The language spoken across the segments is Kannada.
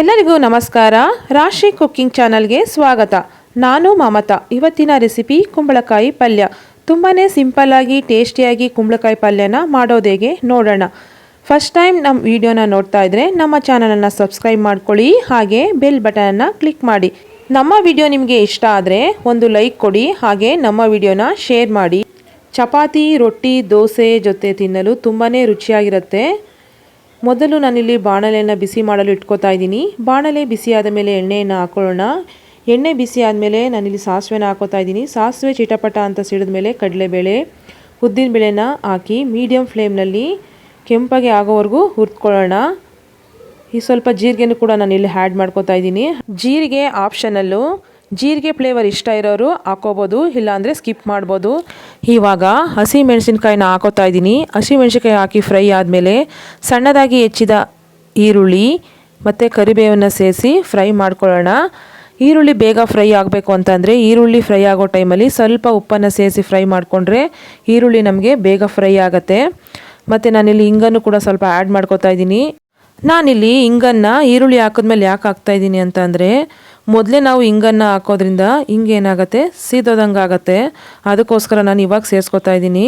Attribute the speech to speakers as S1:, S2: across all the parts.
S1: ಎಲ್ಲರಿಗೂ ನಮಸ್ಕಾರ. ರಾಶಿ ಕುಕ್ಕಿಂಗ್ ಚಾನಲ್ಗೆ ಸ್ವಾಗತ. ನಾನು ಮಮತಾ. ಇವತ್ತಿನ ರೆಸಿಪಿ ಕುಂಬಳಕಾಯಿ ಪಲ್ಯ. ತುಂಬಾ ಸಿಂಪಲ್ಲಾಗಿ ಟೇಸ್ಟಿಯಾಗಿ ಕುಂಬಳಕಾಯಿ ಪಲ್ಯನ ಮಾಡೋದು ಹೇಗೆ ನೋಡೋಣ. ಫಸ್ಟ್ ಟೈಮ್ ನಮ್ಮ ವಿಡಿಯೋನ ನೋಡ್ತಾ ಇದ್ದರೆ ನಮ್ಮ ಚಾನಲನ್ನು ಸಬ್ಸ್ಕ್ರೈಬ್ ಮಾಡ್ಕೊಳ್ಳಿ, ಹಾಗೆ ಬೆಲ್ ಬಟನನ್ನು ಕ್ಲಿಕ್ ಮಾಡಿ. ನಮ್ಮ ವಿಡಿಯೋ ನಿಮಗೆ ಇಷ್ಟ ಆದರೆ ಒಂದು ಲೈಕ್ ಕೊಡಿ, ಹಾಗೆ ನಮ್ಮ ವಿಡಿಯೋನ ಶೇರ್ ಮಾಡಿ. ಚಪಾತಿ, ರೊಟ್ಟಿ, ದೋಸೆ ಜೊತೆ ತಿನ್ನಲು ತುಂಬಾ ರುಚಿಯಾಗಿರುತ್ತೆ. ಮೊದಲು ನಾನಿಲ್ಲಿ ಬಾಣಲೆಯನ್ನು ಬಿಸಿ ಮಾಡಲು ಇಟ್ಕೋತಾ ಇದ್ದೀನಿ. ಬಾಣಲೆ ಬಿಸಿ ಆದ ಮೇಲೆ ಎಣ್ಣೆಯನ್ನು ಹಾಕೊಳ್ಳೋಣ. ಎಣ್ಣೆ ಬಿಸಿ ಆದಮೇಲೆ ನಾನಿಲ್ಲಿ ಸಾಸಿವೆನ ಹಾಕೋತಾ ಇದ್ದೀನಿ. ಸಾಸಿವೆ ಚಿಟಪಟ ಅಂತ ಸಿಡಿದ ಮೇಲೆ ಕಡಲೆಬೇಳೆ ಉದ್ದಿನಬೇಳೆನ ಹಾಕಿ ಮೀಡಿಯಮ್ ಫ್ಲೇಮ್ನಲ್ಲಿ ಕೆಂಪಗೆ ಆಗೋವರೆಗೂ ಹುರಿದ್ಕೊಳ್ಳೋಣ. ಈ ಸ್ವಲ್ಪ ಜೀರಿಗೆನೂ ಕೂಡ ನಾನು ಇಲ್ಲಿ ಆ್ಯಡ್ ಮಾಡ್ಕೋತಾ ಇದ್ದೀನಿ. ಜೀರಿಗೆ ಆಪ್ಷನಲ್ಲು ಜೀರಿಗೆ ಫ್ಲೇವರ್ ಇಷ್ಟ ಇರೋರು ಹಾಕೋಬೋದು, ಇಲ್ಲಾಂದರೆ ಸ್ಕಿಪ್ ಮಾಡ್ಬೋದು. ಇವಾಗ ಹಸಿ ಮೆಣಸಿನ್ಕಾಯಿನ ಹಾಕೋತಾ ಇದ್ದೀನಿ. ಹಸಿ ಮೆಣಸಿನ್ಕಾಯಿ ಹಾಕಿ ಫ್ರೈ ಆದಮೇಲೆ ಸಣ್ಣದಾಗಿ ಹೆಚ್ಚಿದ ಈರುಳ್ಳಿ ಮತ್ತು ಕರಿಬೇವನ್ನು ಸೇರಿಸಿ ಫ್ರೈ ಮಾಡ್ಕೊಳ್ಳೋಣ. ಈರುಳ್ಳಿ ಬೇಗ ಫ್ರೈ ಆಗಬೇಕು ಅಂತಂದರೆ ಈರುಳ್ಳಿ ಫ್ರೈ ಆಗೋ ಟೈಮಲ್ಲಿ ಸ್ವಲ್ಪ ಉಪ್ಪನ್ನು ಸೇರಿಸಿ ಫ್ರೈ ಮಾಡಿಕೊಂಡ್ರೆ ಈರುಳ್ಳಿ ನಮಗೆ ಬೇಗ ಫ್ರೈ ಆಗುತ್ತೆ. ಮತ್ತು ನಾನಿಲ್ಲಿ ಹಿಂಗನ್ನು ಕೂಡ ಸ್ವಲ್ಪ ಆ್ಯಡ್ ಮಾಡ್ಕೋತಾ ಇದ್ದೀನಿ. ನಾನಿಲ್ಲಿ ಹಿಂಗನ್ನು ಈರುಳ್ಳಿ ಹಾಕಿದ್ಮೇಲೆ ಯಾಕೆ ಹಾಕ್ತಾಯಿದ್ದೀನಿ ಅಂತ ಅಂದರೆ ಮೊದಲೇ ನಾವು ಹಿಂಗನ್ನು ಹಾಕೋದ್ರಿಂದ ಹಿಂಗೆ ಏನಾಗುತ್ತೆ? ಸೀದೋದಂಗೆ ಆಗುತ್ತೆ. ಅದಕ್ಕೋಸ್ಕರ ನಾನು ಇವಾಗ ಸೇರಿಸ್ಕೊತಾ ಇದ್ದೀನಿ.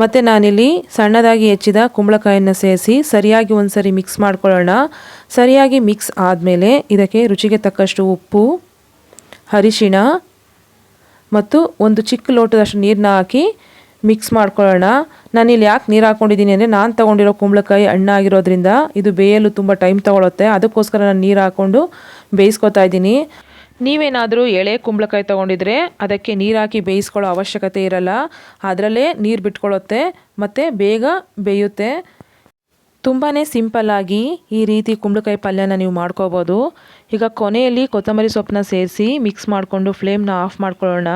S1: ಮತ್ತು ನಾನಿಲ್ಲಿ ಸಣ್ಣದಾಗಿ ಹೆಚ್ಚಿದ ಕುಂಬಳಕಾಯನ್ನು ಸೇರಿಸಿ ಸರಿಯಾಗಿ ಒಂದು ಸರಿ ಮಿಕ್ಸ್ ಮಾಡ್ಕೊಳ್ಳೋಣ. ಸರಿಯಾಗಿ ಮಿಕ್ಸ್ ಆದಮೇಲೆ ಇದಕ್ಕೆ ರುಚಿಗೆ ತಕ್ಕಷ್ಟು ಉಪ್ಪು, ಅರಿಶಿಣ ಮತ್ತು ಒಂದು ಚಿಕ್ಕ ಲೋಟದಷ್ಟು ನೀರನ್ನ ಹಾಕಿ ಮಿಕ್ಸ್ ಮಾಡ್ಕೊಳ್ಳೋಣ. ನಾನಿಲ್ಲಿ ಯಾಕೆ ನೀರು ಹಾಕೊಂಡಿದ್ದೀನಿ ಅಂದರೆ ನಾನು ತೊಗೊಂಡಿರೋ ಕುಂಬಳಕಾಯಿ ಹಣ್ಣಾಗಿರೋದ್ರಿಂದ ಇದು ಬೇಯಲು ತುಂಬ ಟೈಮ್ ತೊಗೊಳುತ್ತೆ. ಅದಕ್ಕೋಸ್ಕರ ನಾನು ನೀರು ಹಾಕ್ಕೊಂಡು ಬೇಯಿಸ್ಕೊತಾ ಇದ್ದೀನಿ. ನೀವೇನಾದರೂ ಎಳೆ ಕುಂಬಳಕಾಯಿ ತೊಗೊಂಡಿದ್ರೆ ಅದಕ್ಕೆ ನೀರು ಹಾಕಿ ಬೇಯಿಸ್ಕೊಳ್ಳೋ ಅವಶ್ಯಕತೆ ಇರಲ್ಲ. ಅದರಲ್ಲೇ ನೀರು ಬಿಟ್ಕೊಳ್ಳುತ್ತೆ ಮತ್ತು ಬೇಗ ಬೇಯುತ್ತೆ. ತುಂಬಾ ಸಿಂಪಲ್ಲಾಗಿ ಈ ರೀತಿ ಕುಂಬಳಕಾಯಿ ಪಲ್ಯನ ನೀವು ಮಾಡ್ಕೋಬೋದು. ಈಗ ಕೊನೆಯಲ್ಲಿ ಕೊತ್ತಂಬರಿ ಸೊಪ್ಪನ್ನ ಸೇರಿಸಿ ಮಿಕ್ಸ್ ಮಾಡಿಕೊಂಡು ಫ್ಲೇಮ್ನ ಆಫ್ ಮಾಡ್ಕೊಳ್ಳೋಣ.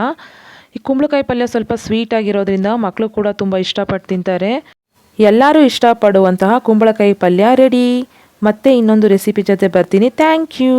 S1: ಈ ಕುಂಬಳಕಾಯಿ ಪಲ್ಯ ಸ್ವಲ್ಪ ಸ್ವೀಟ್ ಆಗಿರೋದ್ರಿಂದ ಮಕ್ಕಳು ಕೂಡ ತುಂಬ ಇಷ್ಟಪಟ್ಟು ತಿಂತಾರೆ. ಎಲ್ಲರೂ ಇಷ್ಟಪಡುವಂತಹ ಕುಂಬಳಕಾಯಿ ಪಲ್ಯ ರೆಡಿ ಮತ್ತೆ ಇನ್ನೊಂದು ರೆಸಿಪಿ ಜೊತೆ ಬರ್ತೀನಿ. Thank you